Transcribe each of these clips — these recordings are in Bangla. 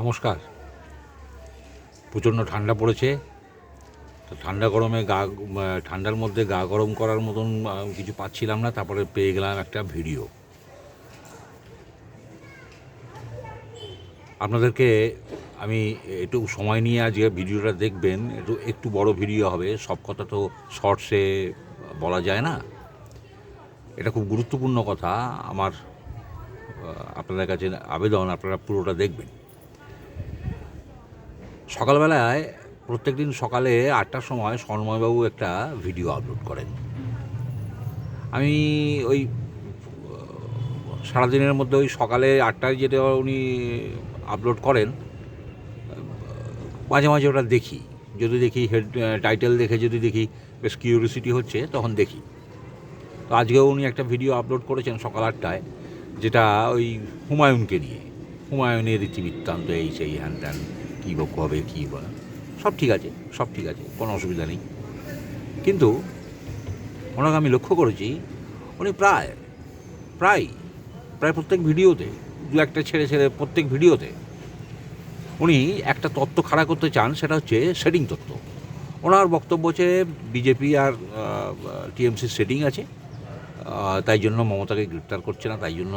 নমস্কার। প্রচণ্ড ঠান্ডা পড়েছে। তো ঠান্ডা গরমে গা ঠান্ডার মধ্যে গা গরম করার মতন কিছু পাচ্ছিলাম না, তারপরে পেয়ে গেলাম একটা ভিডিও। আপনাদেরকে আমি একটু সময় নিয়ে আজকে ভিডিওটা দেখবেন। একটু একটু বড় ভিডিও হবে, সব কথা তো শর্টসে বলা যায় না। এটা খুব গুরুত্বপূর্ণ কথা। আমার আপনাদের কাছে আবেদন, আপনারা পুরোটা দেখবেন। সকালবেলায় প্রত্যেক দিন সকালে আটটার সময় স্বর্ণময়বাবু একটা ভিডিও আপলোড করেন। আমি ওই সারাদিনের মধ্যে ওই সকালে আটটায় যেটা উনি আপলোড করেন, মাঝে মাঝে ওটা দেখি। যদি দেখি হেড টাইটেল দেখে যদি দেখি বেশ কিউরিসিটি হচ্ছে, তখন দেখি। তো আজকেও উনি একটা ভিডিও আপলোড করেছেন সকাল আটটায়, যেটা ওই হুমায়ুনকে নিয়ে। হুমায়ুনের ইতিবৃত্তান্ত এই সেই হ্যান ত্যান। কী হবে কী বলা সব ঠিক আছে, সব ঠিক আছে, কোনো অসুবিধা নেই। কিন্তু ওনাকে আমি লক্ষ্য করেছি, উনি প্রায় প্রায় প্রায় প্রত্যেক ভিডিওতে, দু একটা ছেড়ে ছেড়ে প্রত্যেক ভিডিওতে উনি একটা তত্ত্ব খাড়া করতে চান, সেটা হচ্ছে সেটিং তত্ত্ব। ওনার বক্তব্য হচ্ছে বিজেপি আর টিএমসির সেটিং আছে তাই জন্য মমতাকে গ্রেপ্তার করছে না, তাই জন্য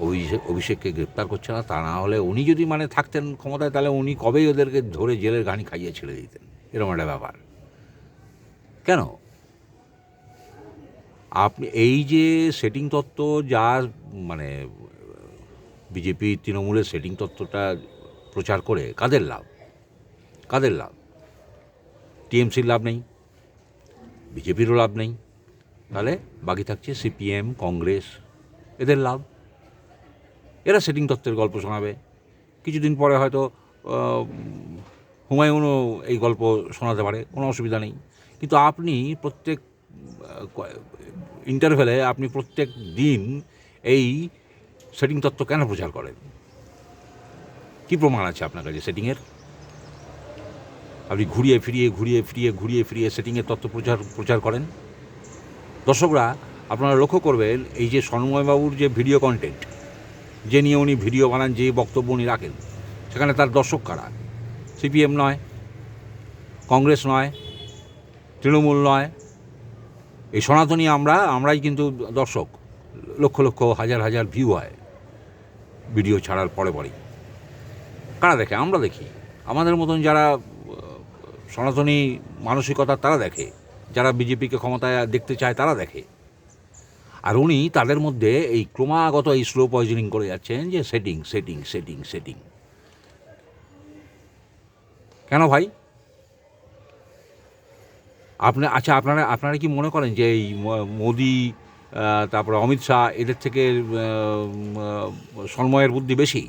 অভিষেক অভিষেককে গ্রেপ্তার করছে না, তা না হলে উনি যদি মানে থাকতেন ক্ষমতায়, তাহলে উনি কবেই ওদেরকে ধরে জেলের ঘানি খাইয়ে ছেড়ে দিতেন? এরকম একটা ব্যাপার। কেন? আপনি, এই যে সেটিং তত্ত্ব যা মানে বিজেপি, তৃণমূলের সেটিং তত্ত্বটা প্রচার করে, কাদের লাভ? কাদের লাভ? টিএমসির লাভ নেই। বিজেপিরও লাভ নেই। তাহলে বাকি থাকছে সিপিএম, কংগ্রেস, এদের লাভ? এরা সেটিং তত্ত্বের গল্প শোনাবে। কিছুদিন পরে হয়তো হুমায়ুনও এই গল্প শোনাতে পারে, কোনো অসুবিধা নেই। কিন্তু আপনি প্রত্যেক ইন্টারভেলে আপনি প্রত্যেক দিন এই সেটিং তত্ত্ব কেন প্রচার করেন? কী প্রমাণ আছে আপনার কাছে সেটিংয়ের? আপনি ঘুরিয়ে ফিরিয়ে ঘুরিয়ে ফিরিয়ে ঘুরিয়ে ফিরিয়ে সেটিংয়ের তত্ত্ব প্রচার প্রচার করেন? দর্শকরা, আপনারা লক্ষ্য করবেন, এই যে সন্ময়বাবুর যে ভিডিও কন্টেন্ট যে নিয়ে উনি ভিডিও বানান, যে বক্তব্য উনি রাখেন, সেখানে তার দর্শক কারা? সিপিএম নয়, কংগ্রেস নয়, তৃণমূল নয়। এই সনাতনী আমরা, আমরাই কিন্তু দর্শক। লক্ষ লক্ষ, হাজার হাজার ভিউ হয় ভিডিও ছাড়ার পরে পরেই। কারা দেখে? আমরা দেখি। আমাদের মতন যারা সনাতনী মানসিকতা তারা দেখে। যারা বিজেপিকে ক্ষমতায় দেখতে চায় তারা দেখে। আর উনি তাদের মধ্যে এই ক্রমাগত এই স্লো পয়জনিং করে যাচ্ছেন যে সেটিং সেটিং সেটিং সেটিং কেন ভাই? আপনি আচ্ছা আপনারা আপনারা কি মনে করেন যে এই মোদি তারপরে অমিত শাহ এদের থেকে সন্ময়ের বুদ্ধি বেশি?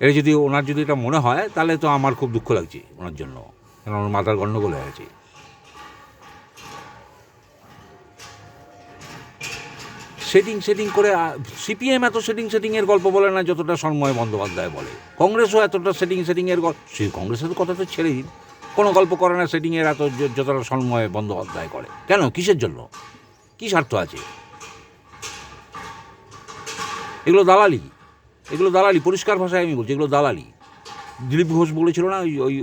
এটা যদি, ওনার যদি এটা মনে হয়, তাহলে তো আমার খুব দুঃখ লাগছে ওনার জন্য। কেন ওনার মাথার গণ্ডগোল হয়ে আছে সেটিং সেটিং করে সিপিএম এত সেটিং, সেটিংয়ের গল্প বলে না যতটা সন্ময় বন্দ্যোপাধ্যায় বলে। কংগ্রেসও এতটা সেটিং, সেটিংয়ের গল্প সেই কংগ্রেসের কথা তো ছেড়ে দিন। কোনো গল্প করে না সেটিংয়ের এত যতটা সন্ময় বন্দ্যোপাধ্যায় করে। কেন? কিসের জন্য? কী স্বার্থ আছে? এগুলো দালালি। এগুলো দালালি, পরিষ্কার ভাষায় আমি বলছি, এগুলো দালালি। দিলীপ ঘোষ বলেছিল না, ওই ওই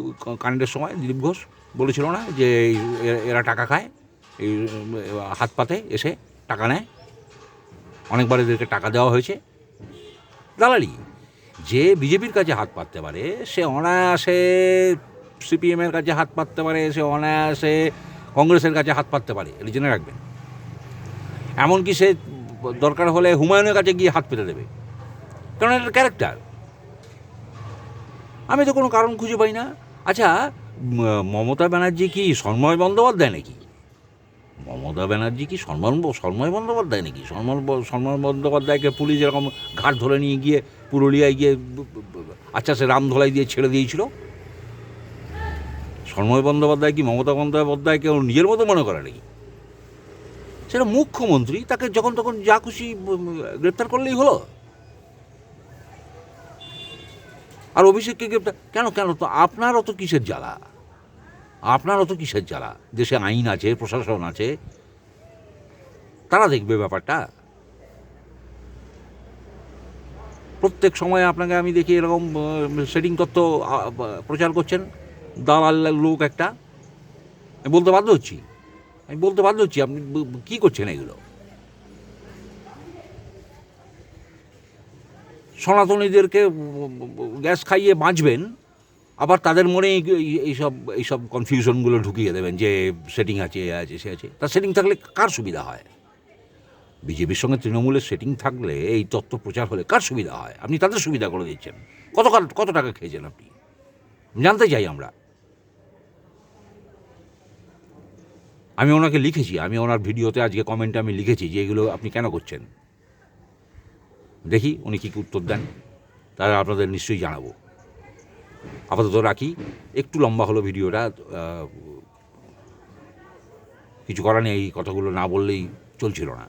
কাণ্ডের সময়, দিলীপ ঘোষ বলেছিল না যে এরা টাকা খায়, এই হাত পাতে, এসে টাকা নেয়। অনেকবার এদেরকে টাকা দেওয়া হয়েছে। দালালি, যে বিজেপির কাছে হাত পাততে পারে, সে অনায়াসে সিপিএমের কাছে হাত পাততে পারে, সে অনায়াসে কংগ্রেসের কাছে হাত পাততে পারে, এটা জেনে রাখবেন। এমনকি সে দরকার হলে হুমায়ুনের কাছে গিয়ে হাত পেতে দেবে, কারণ এটা ক্যারেক্টার আমি তো কোনো কারণ খুঁজে পাই না। আচ্ছা মমতা ব্যানার্জি কি সন্ময় বন্দ্যোপাধ্যায় নাকি? মমতা ব্যানার্জি কি সন্মান সন্ময় বন্দ্যোপাধ্যায় নাকি? সন্মান সন্ময় বন্দ্যোপাধ্যায়কে পুলিশ এরকম ঘাট ধরে নিয়ে গিয়ে পুরুলিয়ায় গিয়ে আচ্ছা সে রামধোলাই দিয়ে ছেড়ে দিয়েছিল? সন্ময় বন্দ্যোপাধ্যায় কি মমতা বন্দ্যোপাধ্যায়কে ওর নিজের মতো মনে করে নাকি? সেটা মুখ্যমন্ত্রী তাকে যখন তখন যা খুশি গ্রেপ্তার করলেই হলো। আর অভিষেককে গ্রেপ্তার, কেন কেন, তো আপনার অত কিসের জ্বালা? আপনার অত কিসের জ্বালা? দেশে আইন আছে, প্রশাসন আছে তারা দেখবে ব্যাপারটা। প্রত্যেক সময় আপনাকে আমি দেখি এরকম সেটিং তত্ত্ব প্রচার করছেন, দালাল লোক একটা। আমি বলতে বাধ্য হচ্ছি। আমি বলতে বাধ্য হচ্ছি, আপনি কী করছেন এগুলো? সনাতনীদেরকে গ্যাস খাইয়ে বাঁচবেন, আবার তাদের মনে এই- এই- এইসব এইসব কনফিউশনগুলো ঢুকিয়ে দেবেন যে সেটিং আছে আছে, সে আছে। তার সেটিং থাকলে কার সুবিধা হয়? বিজেপির সঙ্গে তৃণমূলের সেটিং থাকলে এই তত্ত্ব প্রচার হলে কার সুবিধা হয়? আপনি তাদের সুবিধা করে দিচ্ছেন। কত কত টাকা খেয়েছেন আপনি? জানতে চাই আমরা। আমি ওনাকে লিখেছি, আমি ওনার ভিডিওতে আজকে কমেন্টে আমি লিখেছি যে এগুলো আপনি কেন করছেন? দেখি উনি কী উত্তর দেন, তাহলে আপনাদের নিশ্চয়ই জানাব। আপাতত রাখি, একটু লম্বা হলো ভিডিওটা কিছু করার নেই, এই কথাগুলো না বললেই চলছিল না।